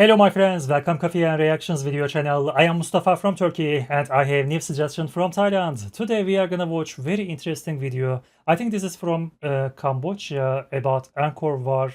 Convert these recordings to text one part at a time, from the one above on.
Hello my friends, welcome Coffee and Reactions video channel. I am Mustafa from Turkey and I have new suggestion from Thailand. Today we are gonna watch very interesting video. I think this is from uh, Cambodia about Angkor Wat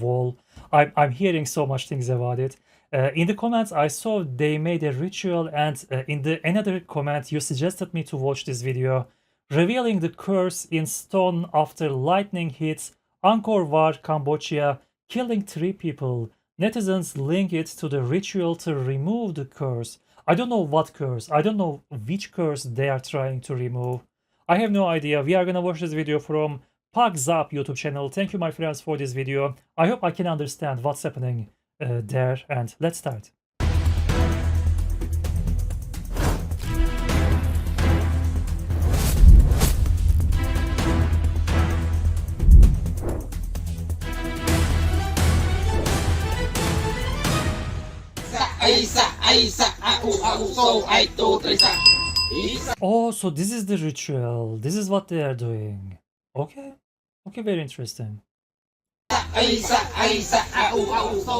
wall. I'm, I'm hearing so much things about it. Uh, in the comments I saw they made a ritual and uh, in the another comment you suggested me to watch this video revealing the curse in stone after lightning hits Angkor Wat, Cambodia, killing three people. Netizens link it to the ritual to remove the curse. I don't know what curse. I don't know which curse they are trying to remove. I have no idea. We are gonna watch this video from Pak Zap YouTube channel. Thank you, my friends, for this video. I hope I can understand what's happening uh, there. And let's start. Ay sa ay sa au au so ay to tre sa isa Oh, so this is the ritual. This is what they are doing. Okay. Okay, very interesting. ay sa ay sa au au so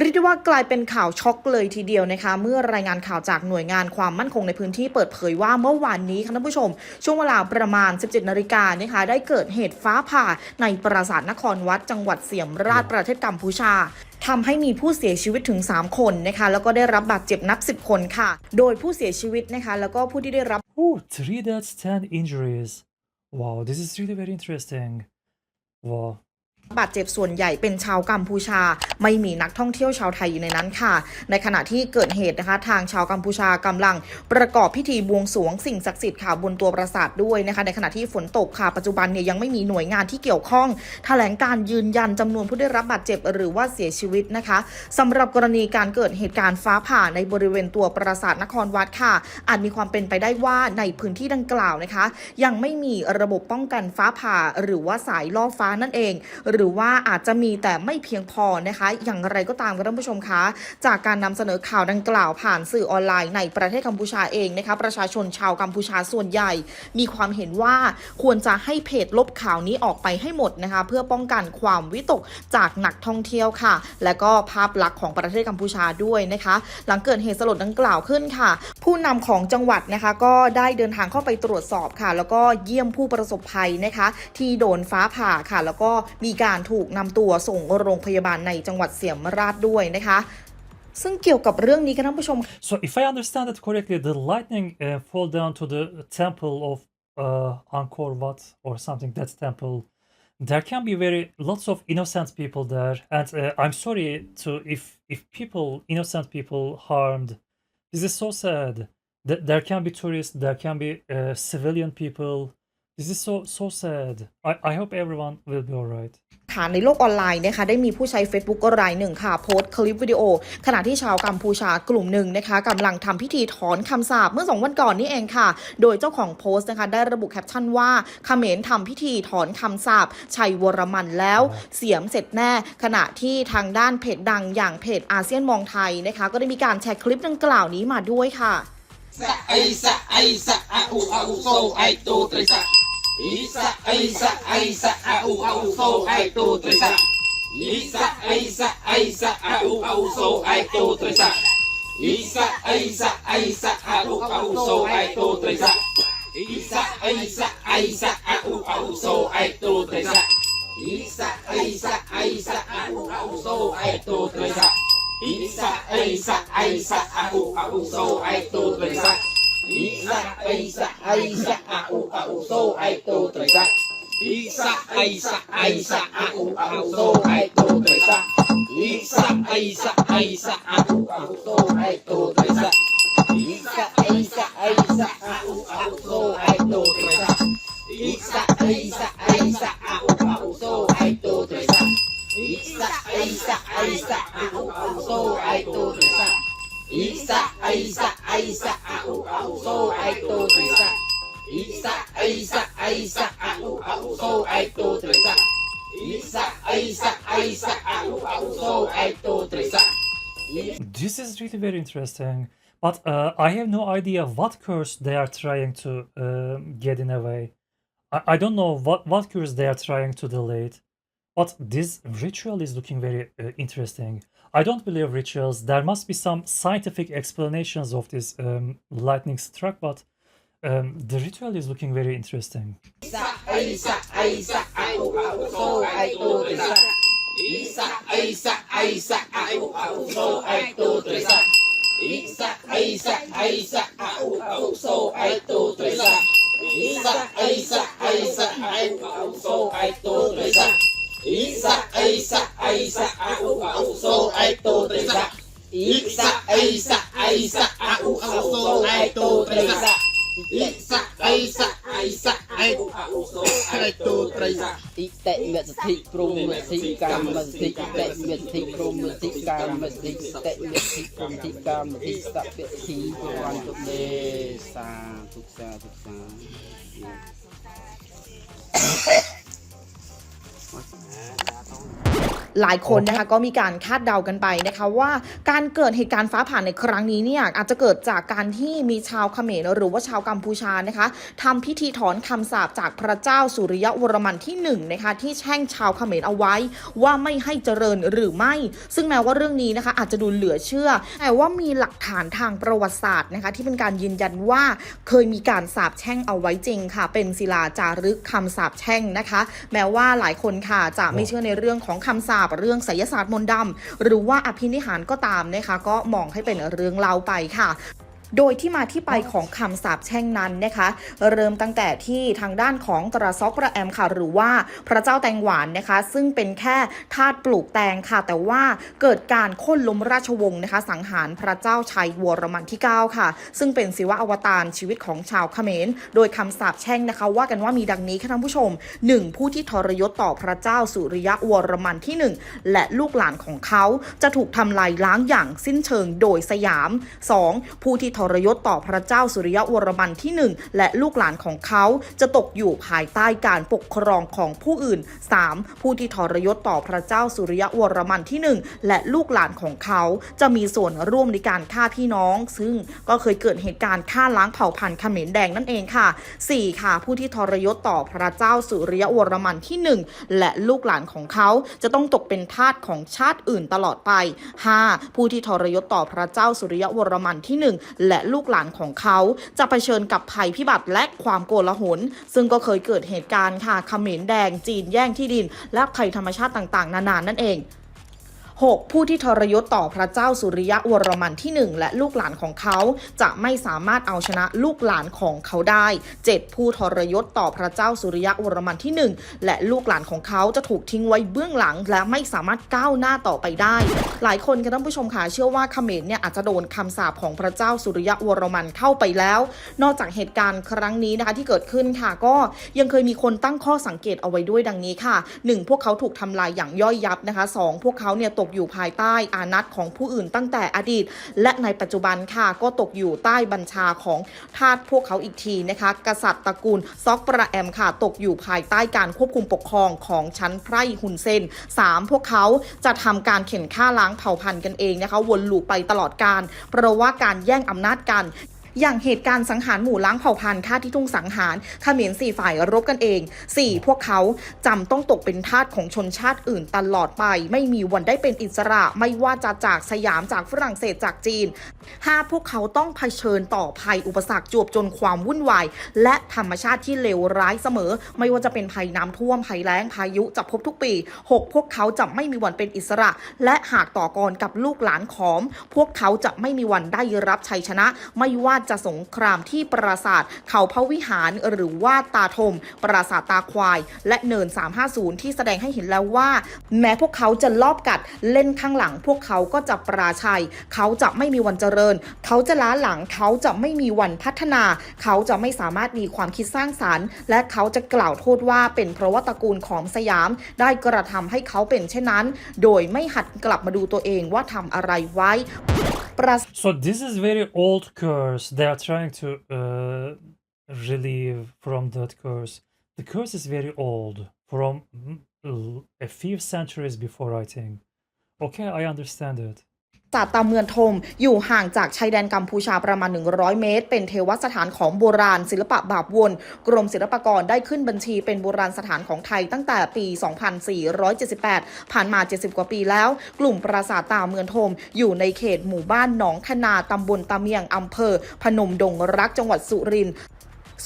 เรียกได้ว่ากลายเป็นข่าวช็อกเลยทีเดียวนะคะ เมื่อรายงานข่าวจากหน่วยงานความมั่นคงในพื้นที่เปิดเผยว่าเมื่อวานนี้ค่ะท่านผู้ชม ช่วงเวลาประมาณ 17 นาฬิกานะคะ ได้เกิดเหตุฟ้าผ่าในปราสาทนครวัดจังหวัดเสียมราชประเทศกัมพูชา ทำให้มีผู้เสียชีวิตถึง 3 คนนะคะ แล้วก็ได้รับบาดเจ็บนับ 10 คนค่ะ โดยผู้เสียชีวิตนะคะ แล้วก็ผู้ที่ได้รับ Oh, three deaths, ten injuries. Wow, this is really very interesting. Wow. บาดเจ็บส่วนใหญ่เป็นชาวกัมพูชา ไม่มีนักท่องเที่ยวชาวไทยอยู่ในนั้นค่ะ ในขณะที่เกิดเหตุนะคะ ทางชาวกัมพูชากำลังประกอบพิธีบวงสรวงสิ่งศักดิ์สิทธิ์ค่ะบนตัวปราสาทด้วยนะคะ ในขณะที่ฝนตกค่ะปัจจุบันเนี่ยยังไม่มีหน่วยงานที่เกี่ยวข้องแถลงการยืนยันจำนวนผู้ได้รับบาดเจ็บหรือว่าเสียชีวิตนะคะสำหรับกรณีการเกิดเหตุการณ์ฟ้าผ่าในบริเวณตัวปราสาทนครวัดค่ะ อาจมีความเป็นไปได้ว่าในพื้นที่ดังกล่าวนะคะ ยังไม่มีระบบป้องกันฟ้าผ่าหรือว่าสายล่อฟ้านั่นเองหหรือว่าอาจจะมีแต่ไม่เพียงพอนะคะ อย่างไรก็ตามค่ะท่านผู้ชมคะ จากการนำเสนอข่าวดังกล่าวผ่านสื่อออนไลน์ในประเทศกัมพูชาเองนะคะประชาชนชาวกัมพูชาส่วนใหญ่ มีความเห็นว่าควรจะให้เพจลบข่าวนี้ออกไปให้หมดนะคะ เพื่อป้องกันความวิตกจากนักท่องเที่ยวค่ะ และก็ภาพลักษณ์ของประเทศกัมพูชาด้วยนะคะ หลังเกิดเหตุสลดดังกล่าวขึ้นค่ะ ผู้นำของจังหวัดนะคะ ก็ได้เดินทางเข้าไปตรวจสอบค่ะ แล้วก็เยี่ยมผู้ประสบภัยนะคะ ที่โดนฟ้าผ่าค่ะ แล้วก็มีการถูกนำตัวส่งโรงพยาบาลในจังหวัดเสียมราชด้วยนะคะซึ่งเกี่ยวกับเรื่องนี้ค่ะท่านผู้ชม So if I understand it correctly, the lightning uh, fall down to the temple of uh, Angkor Wat or something. That temple. There can be very lots of innocent people there, and uh, I'm sorry to if if people innocent people harmed. This is so sad. Th- there can be tourists. There can be uh, civilian people. This is so so sad. I I hope everyone will be alright. ค่ะในโลกออนไลน์นะคะได้มีผู้ใช้ Facebook รายหนึ่งค่ะ โพสต์คลิปวิดีโอ ขณะที่ชาวกัมพูชากลุ่มหนึ่งนะคะกำลังทำพิธีถอนคำสาปเมื่อสองวันก่อนนี่เองค่ะ โดยเจ้าของโพสต์นะคะได้ระบุแคปชั่นว่าเขมรทำพิธีถอนคำสาปชัยวรมันแล้ว เสียมเสร็จแน่ ขณะที่ทางด้านเพจดังอย่างเพจอาเซียนมองไทยนะคะ ก็ได้มีการแชร์คลิปดังกล่าวนี้มาด้วยค่ะ sa ay sa ay sa au au so ay to tre sa isa ay sa ay sa au au so ay to tre sa. Isa ay sa au au so ay to tre sa. Isa ay sa au au so ay to tre sa. Isa ay sa au au so ay to tre sa. Isa ay sa au au so ay to tre sa. Isa ay sa au au so ay to tre sa isa, isa, isa, au, au, so, ay, to, three, sa. Isa, isa, isa, au, au, so, ay, to, three, sa. Isa, isa, isa, au, au, so, ay, to, three, sa. Isa, isa, isa, au, au, so, ay, to, three, sa. Isa, isa, isa, au, au, so, ay, to, three, sa. Isa, isa, isa, au, au, so, ay, to. Isa ay sa ay sa au au. So sa isa. Ay sa au au. So sa isa. Ay sa au au. So sa This is really very interesting, but uh, I have no idea what curse they are trying to uh, get in a way. I, I don't know what, what curse they are trying to delete. But this ritual is looking very uh, interesting. I don't believe rituals. There must be some scientific explanations of this um, lightning struck, but um, the ritual is looking very interesting. อิสะไอสะไอสะอาอุอาอุโซไอโตเตริสะอิสะไอสะไอสะอาอุอาอุโซไอโตเตริสะอิสะไอสะไอสะไออุอาอุโซไอโตเตริสะอิเตมสติพรหมสิกามสติเตมสติพรหมสิกามสติเตมสติพรหมสิกามสติสัพเพสีปวันตุเมสาทุกสาทุกสา Mas... É, já tá... หลายคนนะคะก็มีการคาดเดากันไปนะคะว่าการเกิดเหตุการณ์ฟ้าผ่าในครั้งนี้เนี่ยอาจจะเกิดจากการที่มีชาวเขมรหรือว่าชาวกัมพูชานะคะทำพิธีถอนคำสาปจากพระเจ้าสุริยวรมันที่หนึ่งนะคะที่แช่งชาวเขมรเอาไว้ ว่าไม่ให้เจริญหรือไม่ ซึ่งแม้ว่าเรื่องนี้นะคะอาจจะดูเหลือเชื่อ แต่ว่ามีหลักฐานทางประวัติศาสตร์นะคะที่เป็นการยืนยันว่าเคยมีการสาปแช่งเอาไว้จริงค่ะ เป็นศิลาจารึกคำสาปแช่งนะคะ แม้ว่าหลายคนค่ะจะไม่เชื่อในเรื่องของคำสาปเรื่องไสยศาสตร์มนต์ดำหรือว่าอภินิหารก็ตามนะคะก็มองให้เป็นเรื่องเล่าไปค่ะ โดยที่มาที่ไปของคำสาปแช่งนั้นนะคะ เริ่มตั้งแต่ที่ทางด้านของตราซอกประแอมค่ะหรือว่าพระเจ้าแตงหวานนะคะ ซึ่งเป็นแค่ทาสปลูกแตงค่ะ แต่ว่าเกิดการโค่นล้มราชวงศ์นะคะ สังหารพระเจ้าชัยวรมันที่ 9 ค่ะ ซึ่งเป็นศิวะอวตารชีวิตของชาวเขมร โดยคำสาปแช่งนะคะ ว่ากันว่ามีดังนี้ค่ะท่านผู้ชม 1. ผู้ที่ทรยศต่อพระเจ้าสุริยวรมันที่ 1 และลูกหลานของเขาจะถูกทำลายล้างอย่างสิ้นเชิงโดยสยาม 2. ผู้ที่ทรยศต่อพระเจ้าสุริยวรมันที่ 1 และลูกหลานของเขาจะตกอยู่ภายใต้การปกครองของผู้อื่น 3. ผู้ที่ทรยศต่อพระเจ้าสุริยวรมันที่ 1 และลูกหลานของเขาจะมีส่วนร่วมในการฆ่าพี่น้อง ซึ่งก็เคยเกิดเหตุการณ์ฆ่าล้างเผ่าพันธุ์เขมรแดงนั่นเองค่ะ 4. ค่ะ ผู้ที่ทรยศต่อพระเจ้าสุริยวรมันที่ 1 และลูกหลานของเขาจะต้องตกเป็นทาสของชาติอื่นตลอดไป 5. ผู้ที่ทรยศต่อพระเจ้าสุริยวรมันที่ 1และลูกหลานของเขาจะเผชิญกับภัยพิบัติและความโกลาหล ซึ่งก็เคยเกิดเหตุการณ์ค่ะเขมรแดงจีนแย่งที่ดิน และภัยธรรมชาติต่างๆ นานานั่นเอง 6. ผู้ที่ทรยศต่อพระเจ้าสุริยะวรมันที่ 1 และลูกหลานของเขาจะไม่สามารถเอาชนะลูกหลานของเขาได้ 7. ผู้ทรยศต่อพระเจ้าสุริยะวรมันที่ 1 และลูกหลานของเขาจะถูกทิ้งไว้เบื้องหลัง และไม่สามารถก้าวหน้าต่อไปได้ หลายคนค่ะท่านผู้ชมค่ะเชื่อว่าเขมรเนี่ยอาจจะโดนคำสาปของพระเจ้าสุริยะวรมันเข้าไปแล้ว นอกจากเหตุการณ์ครั้งนี้นะคะที่เกิดขึ้นค่ะก็ยังเคยมีคนตั้งข้อสังเกตเอาไว้ด้วยดังนี้ค่ะ 1. พวกเขาถูกทำลายอย่างย่อยยับนะคะ 2. พวกเขาเนี่ยตกกอยู่ภายใต้อานัตของผู้อื่นตั้งแต่อดีต และในปัจจุบันค่ะก็ตกอยู่ใต้บัญชาของทาสพวกเขาอีกทีนะคะ กษัตริย์ตระกูลซอกประแอมค่ะตกอยู่ภายใต้การควบคุมปกครองของชั้นไพร่หุนเซน 3. พวกเขาจะทำการเข็นฆ่าล้างเผ่าพันธุ์กันเองนะคะ วนลูปไปตลอดการเพราะว่าการแย่งอำนาจกัน อย่างเหตุการณ์สังหารหมู่ล้างเผ่าพันธุ์ฆ่าที่ทุ่งสังหารเขมรสี่ฝ่ายรบกันเอง 4. พวกเขาจำต้องตกเป็นทาสของชนชาติอื่นตลอดไป ไม่มีวันได้เป็นอิสระไม่ว่าจะจากสยามจากฝรั่งเศสจากจีน 5. พวกเขาต้องเผชิญต่อภัยอุปสรรคจวบจนความวุ่นวาย และธรรมชาติที่เลวร้ายเสมอ ไม่ว่าจะเป็นภัยน้ำท่วมภัยแล้งพายุจะพบทุกปี 6. พวกเขาจะไม่มีวันเป็นอิสระ และหากต่อกรกับลูกหลานของพวกเขาจะไม่มีวันได้รับชัยชนะ ไม่ว่าจะสงครามที่ปราสาทเขาพระวิหารหรือว่าตาทม ปราสาทตาควาย และเนิน 350 ที่แสดงให้เห็นแล้วว่า แม้พวกเขาจะลอบกัดเล่นข้างหลัง พวกเขาก็จะปราชัย เขาจะไม่มีวันเจริญ เขาจะล้าหลังเขาจะไม่มีวันพัฒนา เขาจะไม่สามารถมีความคิดสร้างสารรค์ และเขาจะกล่าวโทษว่าเป็นเพราะว่าตระกูลของสยาม ได้กระทำให้เขาเป็นเช่นนั้น โดยไม่หัดกลับมาดูตัวเองว่าทำอะไรไว้ประ So this is very old curse. They are trying to uh, relieve from that curse. The curse is very old, from a few centuries before, think. Okay, I understand it. ศาสตามเมืองทมอยู่ห่างจากชายแดนกัมพูชาประมาณ 100 เมตร เป็นเทวสถานของโบราณ ศิลปะบาปวน กรมศิลปากรได้ขึ้นบัญชีเป็นโบราณสถานของไทยตั้งแต่ปี 2478 ผ่านมา 70 กว่าปีแล้ว กลุ่มปราสาทตาเมืองทมอยู่ในเขตหมู่บ้านหนองคนาตำบลตาเมียงอำเภอ พนมดงรักจังหวัดสุรินทร์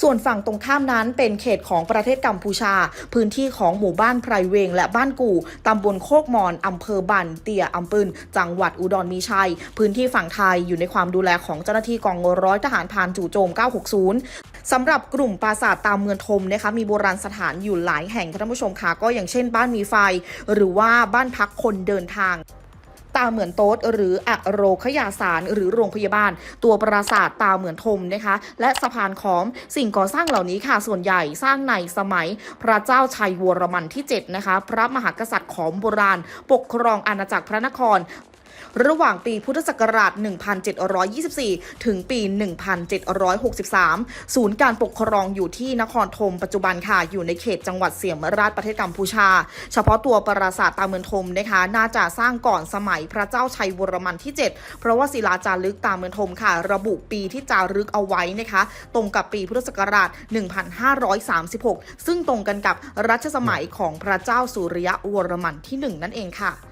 ส่วนฝั่งตรงข้ามนั้นเป็นเขตของประเทศกัมพูชา พื้นที่ของหมู่บ้านไพรเวง และบ้านกู่ตำบลโคกมอนอำเภอบันเตียอำปืนจังหวัดอุดรมีชัย พื้นที่ฝั่งไทยอยู่ในความดูแลของเจ้าหน้าที่กองร้อยทหารพานจู่โจม 960สำหรับกลุ่มปราสาทตามเมืองทมนะคะมีโบราณสถานอยู่หลายแห่งค่ะท่านผู้ชมค่ะก็อย่างเช่นบ้านมีไฟ หรือว่าบ้านพักคนเดินทาง ตาเหมือนโต๊ดหรืออโรคยาสารหรือโรงพยาบาล ตัวปราสาทตาเหมือนทมนะคะ และสะพานขอมสิ่งก่อสร้างเหล่านี้ค่ะ ส่วนใหญ่สร้างในสมัยพระเจ้าชัยวรมันที่7นะคะ พระมหากษัตริย์ของโบราณ ปกครองอาณาจักรพระนคร ระหว่างปีพุทธศักราช 1724 ถึงปี 1763 ศูนย์การปกครองอยู่ที่นครธมปัจจุบันค่ะ อยู่ในเขตจังหวัดเสียมราชประเทศกัมพูชา เฉพาะตัวปราสาทตาเมืองทมนะคะ น่าจะสร้างก่อนสมัยพระเจ้าชัยวรมันที่ 7 เพราะว่าศิลาจารึกตาเมืองทมค่ะ ระบุปีที่จารึกเอาไว้นะคะ ตรงกับปีพุทธศักราช 1536 ซึ่งตรงกันกับรัชสมัยของพระเจ้าสุริยวรมันที่ 1 นั่นเองค่ะ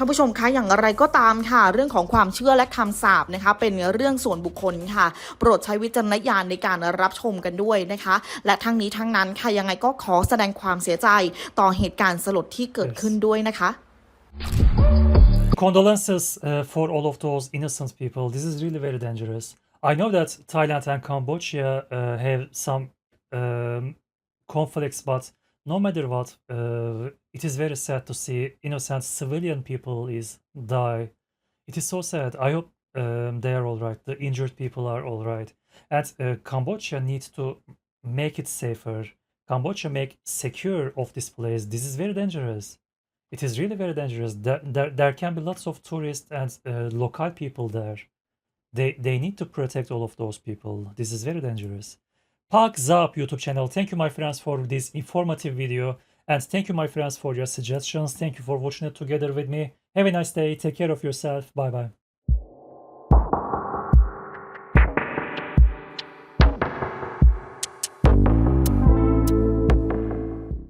ท่านผู้ชมคะอย่างไรก็ตามค่ะ เรื่องของความเชื่อและคำสาปนะคะ เป็นเรื่องส่วนบุคคลค่ะ โปรดใช้วิจารณญาณในการรับชมกันด้วยนะคะ และทั้งนี้ทั้งนั้นค่ะยังไงก็ขอแสดงความเสียใจต่อเหตุการณ์สลดที่เกิดขึ้นด้วยนะคะ Condolences uh, for all of those innocent people. This is really very dangerous. I know that Thailand and Cambodia uh, have some um, conflicts, but no matter what, uh, it is very sad to see innocent civilian people is die. It is so sad. I hope um, they are all right. The injured people are all right. And uh, Cambodia needs to make it safer. Cambodia make secure of this place. This is very dangerous. It is really very dangerous. There, there, there can be lots of tourists and uh, local people there. They they need to protect all of those people. This is very dangerous. Park Zap YouTube channel. Thank you, my friends, for this informative video. And thank you, my friends, for your suggestions. Thank you for watching it together with me. Have a nice day. Take care of yourself. Bye bye.